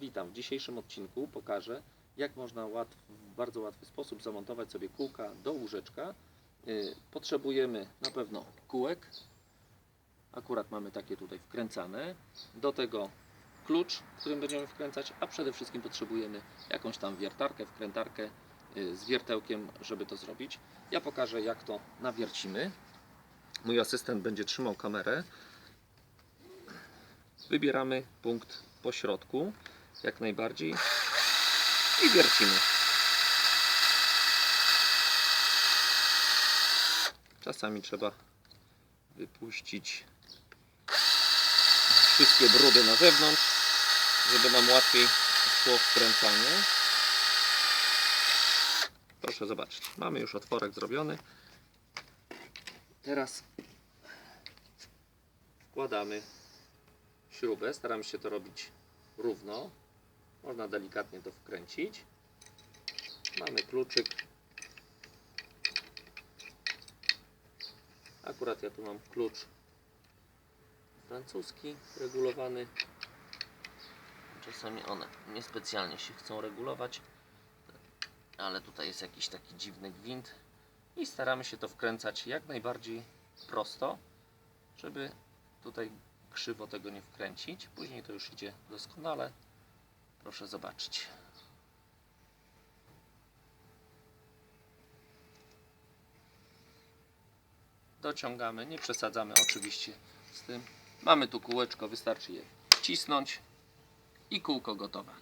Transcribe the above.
Witam. W dzisiejszym odcinku pokażę, jak można łatw, w bardzo łatwy sposób zamontować sobie kółka do łóżeczka. Yy, Potrzebujemy na pewno kółek. Akurat mamy takie tutaj wkręcane. Do tego klucz, którym będziemy wkręcać, a przede wszystkim potrzebujemy jakąś tam wiertarkę, wkrętarkę yy, z wiertełkiem, żeby to zrobić. Ja pokażę, jak to nawiercimy. Mój asystent będzie trzymał kamerę. Wybieramy punkt po środku, jak najbardziej i wiercimy. Czasami trzeba wypuścić wszystkie brudy na zewnątrz, żeby nam łatwiej szło wkręcanie. Proszę zobaczyć, mamy już otworek zrobiony. Teraz wkładamy śrubę. Staramy się to robić równo. Można delikatnie to wkręcić. Mamy kluczyk. Akurat ja tu mam klucz francuski regulowany. Czasami one niespecjalnie się chcą regulować, ale tutaj jest jakiś taki dziwny gwint i staramy się to wkręcać jak najbardziej prosto, żeby tutaj krzywo tego nie wkręcić. Później to już idzie doskonale. Proszę zobaczyć. Dociągamy, nie przesadzamy oczywiście z tym. Mamy tu kółeczko, wystarczy je wcisnąć i kółko gotowe.